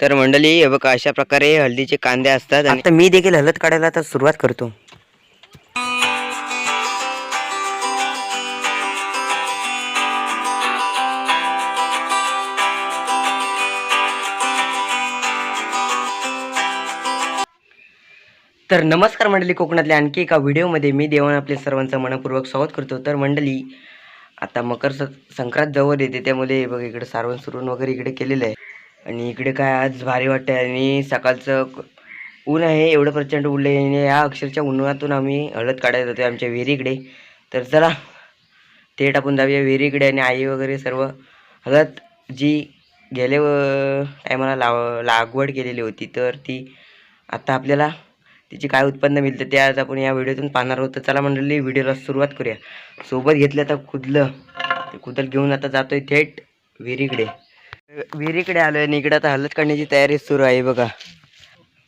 तर मंडळी हे बघा अशा प्रकारे हळदीचे कांदे असतात आता मी देखील हळद काढायला तर सुरुवात करतो. तर नमस्कार मंडळी कोकणातल्या आणखी एका व्हिडिओमध्ये मी देवान आपले सर्वांचं मनपूर्वक स्वागत करतो. तर मंडळी आता मकर संक्रांत जवळ येते त्यामुळे बघ इकडे सारवण सुरवण वगैरे इकडे केलेलं आहे. आणि इकडे काय आज भारी वाटतं आणि सकाळचं ऊन आहे एवढं प्रचंड ऊन आहे. आणि या अक्षरच्या उन्हातून आम्ही हळद काढायला जातो आमच्या विहिरीकडे तर चला थेट आपण जाऊया विहिरीकडे आणि आई वगैरे सर्व. हळद जी गेल्या टायमाला लाव लागवड केलेली होती तर ती आता आपल्याला तिचे काय उत्पन्न मिळतं ते आज आपण या व्हिडिओतून पाहणार आहोत. तर चला मंडळी व्हिडिओला सुरुवात करूया. सोबत घेतलं आता कुदलं ते कुदल घेऊन आता जातोय थेट विहिरीकडे विहिरीकडे आलोय आणि इकडे आता हळद काढण्याची तयारी सुरू आहे बघा.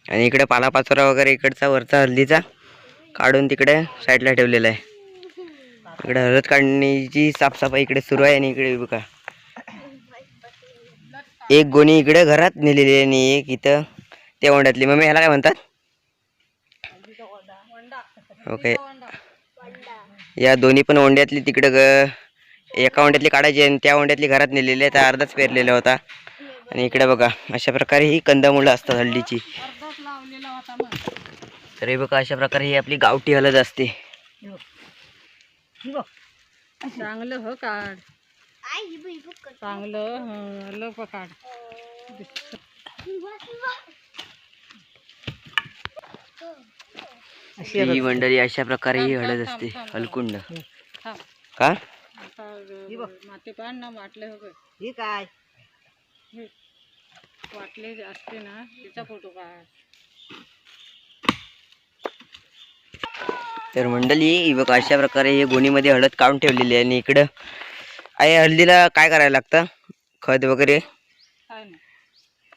आणि इकडे पालापाचोरा वगैरे इकडचा वरचा हल्दीचा काढून तिकडे साईडला ठेवलेला आहे. इकडे हळद काढण्याची साफसफाई इकडे सुरू आहे आणि इकडे बघा. एक गोणी इकडे घरात नेलेली आहे आणि एक इथं त्या ओंड्यातली. मम्मी ह्याला काय म्हणतात? ओके या दोन्ही पण ओंड्यातली तिकडं ग एका ओंड्यातली काढायची आणि त्या ओंड्यातली घरात नेलेली आहे तर अर्धाच पेरलेला होता. आणि इकडे बघा अशा प्रकारे ही कंदमुळं असतात हल्दीची तर हे बघा अशा प्रकारे ही आपली गावठी हळद असते. चांगलं हो काढ. चांगलं हं, लोक काढ. ही मंडळी अशा प्रकारे ही हळद असते हलकुंड. थांब. आता माती पाड ना वाटले हो गं. हे काय? हे वाटले जे असते ना त्याचा फोटो काढ. तर मंडळी ही बघा अशा प्रकारे हे गोणीमध्ये हळद काढून ठेवलेली आहे आणि इकडं आहे हळदीला काय करायला लागतं? खत वगैरे? काय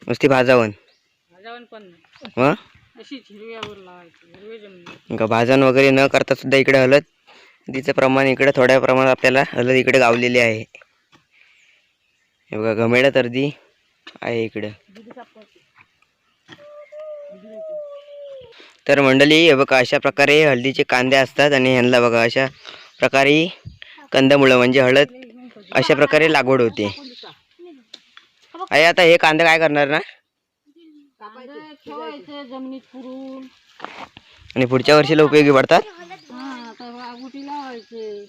नुसती भाजावण भाजावण पण नाही. मग? अशीच हिरव्यावर लावायची हिरवे जमली का भाजण वगैरे न करता सुद्धा इकडे हळद तिचं प्रमाण इकडे थोड्या प्रमाणात आपल्याला हळद इकडे गावलेली आहे. हे बघा घमेडा तरदी आहे इकडं. तर मंडळी हे बघा अशा प्रकारे हळदीचे कांदे असतात आणि ह्यांना बघा अशा प्रकारे कंदमुळं म्हणजे हळद अशा प्रकारे लागवड होते. आहे आता हे कांदे काय करणार ना? आणि पुढच्या वर्षीला उपयोगी पडतात? हा लावायचे.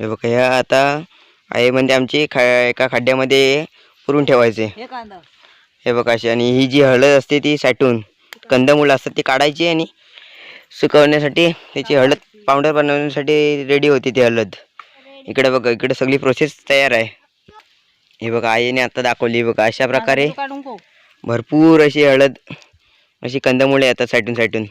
हे बघा ह्या आता आहे म्हणजे आमची ख एका खड्ड्यामध्ये पुरून ठेवायचे. हे कांदा. हे बघा अशी आणि ही जी हळद असते ती साठवून कंदमुळं असतात ती काढायची आणि सुकवण्यासाठी त्याची हळद पावडर बनवण्यासाठी रेडी होती ती हळद. इकडे बघा इकडे सगळी प्रोसेस तयार आहे. हे बघा आईने आता दाखवली बघा अशा प्रकारे भरपूर अशी हळद अशी कंदमुळे येतात साठून साठून.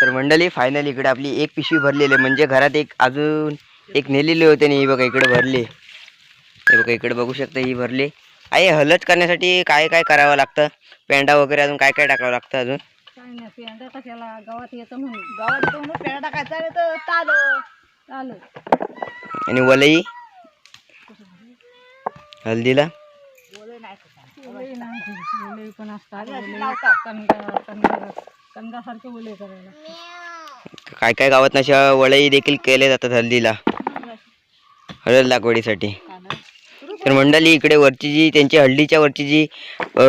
तर मंडळी फायनल इकडे आपली एक पिशवी भरलेली आहे. म्हणजे घरात एक अजून एक नेलेली होते आणि ही बघा इकडे भरली. हे बघा इकडे बघू शकता ही भरली. आई हळद करण्यासाठी काय काय करावं लागतं? पेंडा वगैरे अजून काय काय टाकावं लागतं अजून? काय नाही पेंडा कशाला? गावात येतं म्हणून. गावात येतो म्हणून पेढा टाकायचा आणि वलई? ओले पण असतात ओले कंदासारखे ओले करायला. काय काय गावात अशा वळई देखील केले जातात हळदीला हळद लागवडीसाठी. तर मंडळी इकडे वरची जी त्यांची हळदीच्या वरची जी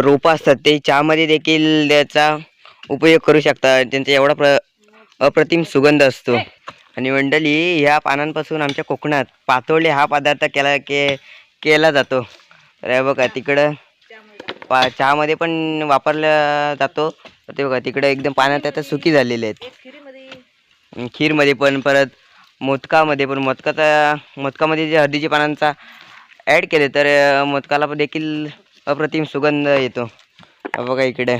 रोपं असतात ते चहामध्ये देखील त्याचा उपयोग करू शकतात. त्यांचा एवढा प्र अप्रतिम सुगंध असतो. आणि मंडळी ह्या पानांपासून आमच्या कोकणात पातोळे हा पदार्थ केला के केला जातो. तर बघा तिकडं पा चहामध्ये पण वापरला जातो. तर ते बघा तिकडे एकदम पाण्यात आता सुकी झालेले आहेत. खिरीमध्ये. पण परत मोदकामध्ये पण मोदकाचा मोदकामध्ये जे हळदीच्या पानांचा ॲड केले तर मोदकाला पण देखील अप्रतिम सुगंध येतो. बघा इकडे.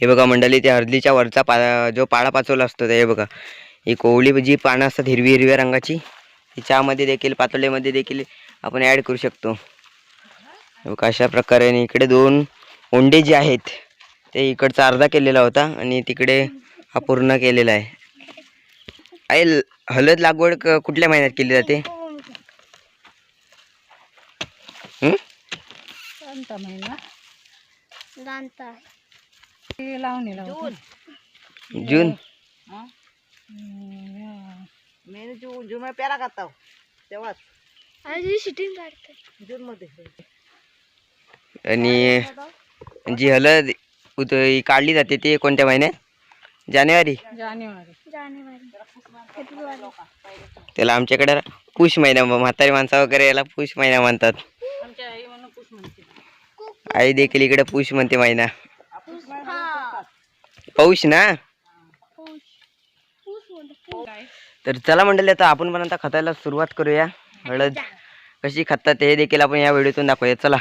हे बघा मंडळी त्या हळदीच्या वरचा पा जो पाळा पाचोला असतो ते हे बघा. ही कोवळी जी पानं असतात हिरवी हिरव्या रंगाची ती चहामध्ये देखील पातोळ्यामध्ये देखील आपण ॲड करू शकतो. बघा अशा प्रकारे इकडे दोन ओंडे जे आहेत ते इकडचा अर्धा केलेला होता आणि तिकडे हा पूर्ण केलेला आहे. ल- हळद लागवड क- कुठल्या महिन्यात केली जाते? हं? कोणता महिना? जाणता ते लावणी लावतो जून. जून? हा? हम्म, या. मे जून जून मध्ये करता तेव्हाच. आणि शूटिंग काढते. जून मध्ये आणि जी हळद उत काढली जाते ते कोणत्या महिन्यात? जानेवारी? जानेवारी. जानेवारी फेब्रुवारी त्याला आमच्याकडे पुष महिना म्हातारी माणसा वगैरे याला पुष महिना म्हणतात. आमच्या आई देखील इकडे पुष म्हणते महिना. हा. पौष ना? तर चला मंडळी आता आपण पण आता खताला सुरुवात करूया. हळद कशी खतात हे देखील आपण या व्हिडिओतून दाखवूया. चला.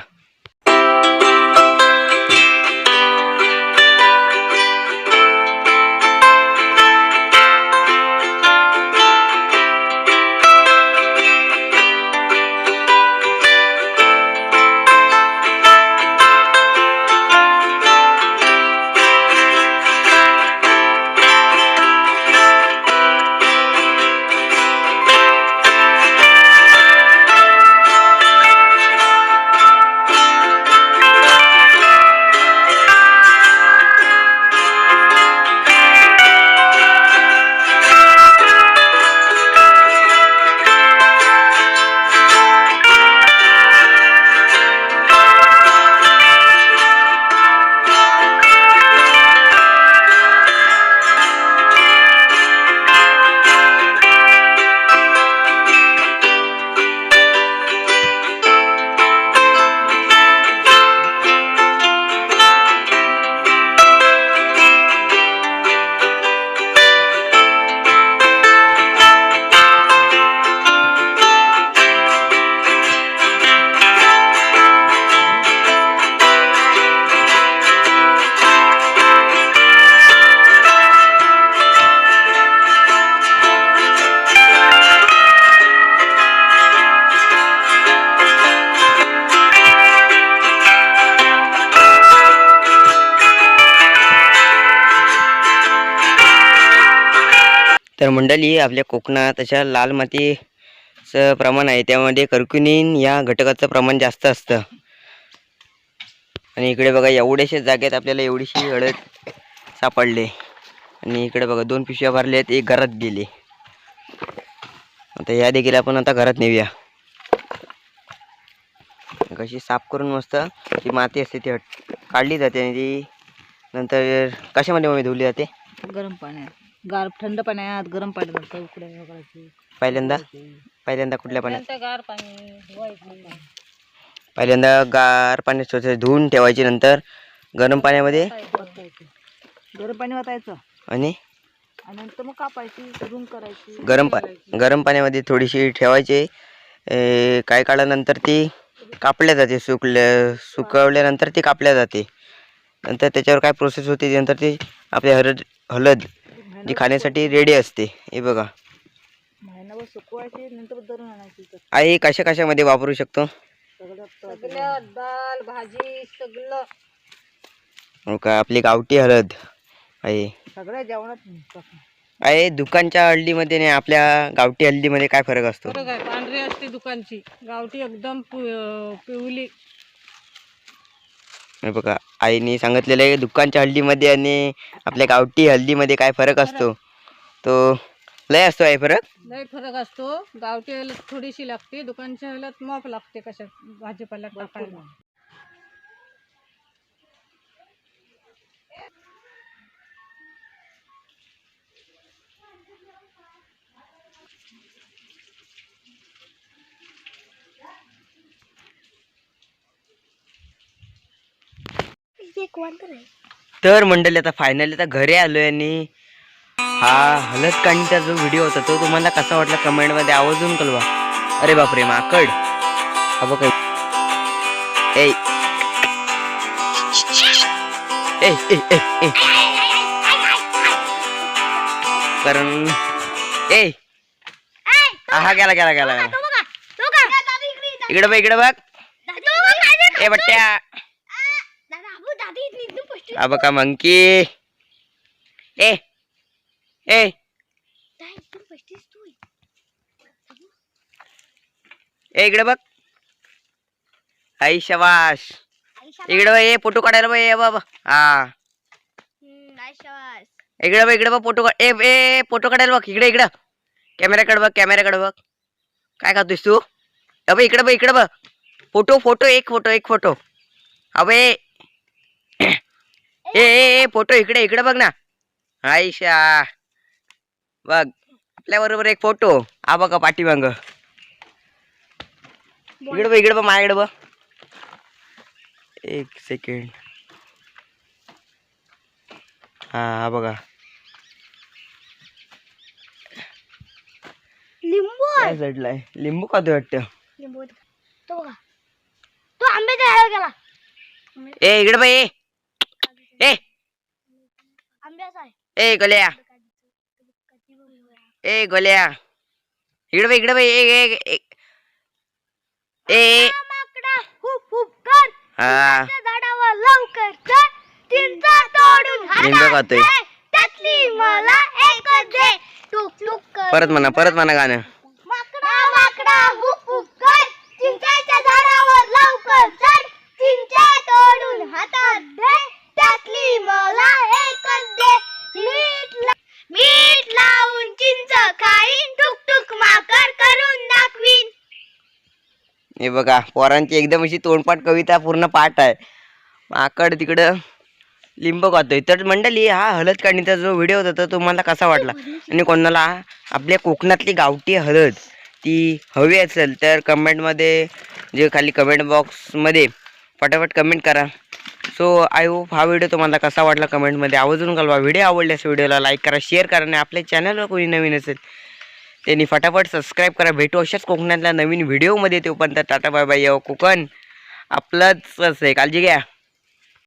तर मंडळी आपल्या कोकणात अशा लाल मातीचं प्रमाण आहे. त्यामध्ये कर्क्युनिन या घटकाचं प्रमाण जास्त असतं. आणि इकडे बघा एवढ्याशा जागेत आपल्याला एवढीशी हळद सापडले. आणि इकडे बघा दोन पिशव्या भरल्या आहेत एक घरात गेली. आता या देखील आपण आता घरात नेऊया. कशी साफ करून मस्त ती माती असते ती काढली जाते आणि ती नंतर कशामध्ये मम्मी धुवली जाते? गरम पाण्यात. गार थंड पाण्यात गरम पाण्यात उकड्या पहिल्यांदा? पहिल्यांदा कुठल्या पाण्यात? गार पाणी पहिल्यांदा गार पाण्यात स्वच्छ धुवून ठेवायचे नंतर गरम पाण्यामध्ये? गरम पाणी वाटायचं आणि? आणि नंतर मग कापायची रुंग करायची. गरम पा गरम पाण्यामध्ये थोडीशी ठेवायचे. ए, काही काळानंतर ती कापल्या जाते सुकल्या सुकवल्यानंतर ती कापल्या जाते. नंतर त्याच्यावर काय प्रोसेस होते नंतर ती आपली हळद हळद जी खाण्यासाठी रेडी असते. हे बघा. महिनाभर सुकवायची नंतर दरून आणायची तर आई कशा कशामध्ये वापरू शकतो? सगळं सगळं दाल भाजी सगळं. हो का? आपली गावठी हळद. आहे सगळ्या जेवणात. आहे दुकानच्या हळदीमध्ये आणि आपल्या गावठी हळदीमध्ये काय फरक असतो? पांढरी असते दुकानची. गावठी एकदम पि- पिवली. हे बघा आईने सांगितलेलं आहे दुकानच्या हळदीमध्ये आणि आपल्या गावठी हळदीमध्ये काय फरक असतो? तो लय असतो आहे फरक? लय फरक असतो. गावठी हळद थोडीशी लागते दुकानच्या हळद मॉप लागते कशात भाजीपाल्यात टाकायला. तर मंडळी आता फायनली आता घरी आलोय आणि हा हलत काढणीचा जो व्हिडिओ होता तो तुम्हाला कसा वाटला कमेंटमध्ये आवर्जून कळवा. अरे बापरे माकड. हा बघ ए. ए ए ए ए कारण. ए. हा गेला गेला गेला इकडे बघ इकडे बघ. ए बट्ट्या. अबू हा बघा मंकी। ए ए। तू ए इकडे बघ। आई शबाश इकडे बघ ये फ़ोटो काढायला बघ ये बाबा हा. शाबास. इकडे बघ इकडे बघ फ़ोटो ए ए फ़ोटो काढायला बघ इकडे इकडं. कॅमेराकडे बघ कॅमेराकडे बघ. काय करतोयस तू? अबे इकडे बघ इकडे बघ. फ़ोटो फ़ोटो एक फ़ोटो एक फ़ोटो. अबे ए ए ए फोटो इकडे इकडे बघ ना. आयशा. बघ आपल्या बरोबर एक फोटो. हा बघा पाठीमांग. इकडे बघ इकडे बघ माझ्याकडे बघ. एक सेकंड हा हा बघा. लिंबू चढलाय लिंबू खातोय वाटतं. लिंबू तो बघा. तो झाडावर गेला ए इकडे बघ ए! ए गोल्या. ए गोल्या. इकडे बघ इकडे बघ ए ए ए. ए. ए माकडा हुप हुप कर. हा. त्या झाडावर लवकर चढ चिंचा तोडून लिंबू हातात खातोय. दे. त्यातली मला एकच दे. टुक टुक कर. परत म्हणा परत म्हणा गाणं. माकडा माकडा हुप हुप कर. चिंचेच्या झाडावर लवकर चढ चिंचा तोडून हातात दे हे बघा पोरांची एकदम अशी तोंडपाठ कविता पूर्ण पाठ आहे. माकड तिकडं लिंब खातोय तर मंडळी हा हळद काढणीचा जो व्हिडिओ होता तो तुम्हाला कसा वाटला? आणि कोणाला? आपल्या कोकणातली गावठी हळद ती हवी असेल तर कमेंटमध्ये जे खाली कमेंट बॉक्समध्ये फटाफट कमेंट करा. सो आय होप हा व्हिडिओ तुम्हाला कसा वाटला कमेंटमध्ये आवाजून कळवा. व्हिडिओ आवडल्यास व्हिडिओला लाईक करा शेअर करा आणि आपल्या चॅनलवर कोणी नवीन असेल त्यांनी फटाफट सबस्क्राईब करा. भेटू अशाच कोकणातल्या नवीन व्हिडिओमध्ये तोपर्यंत tata bye bye yo Konkan. आपलंच आहे. काळजी घ्या.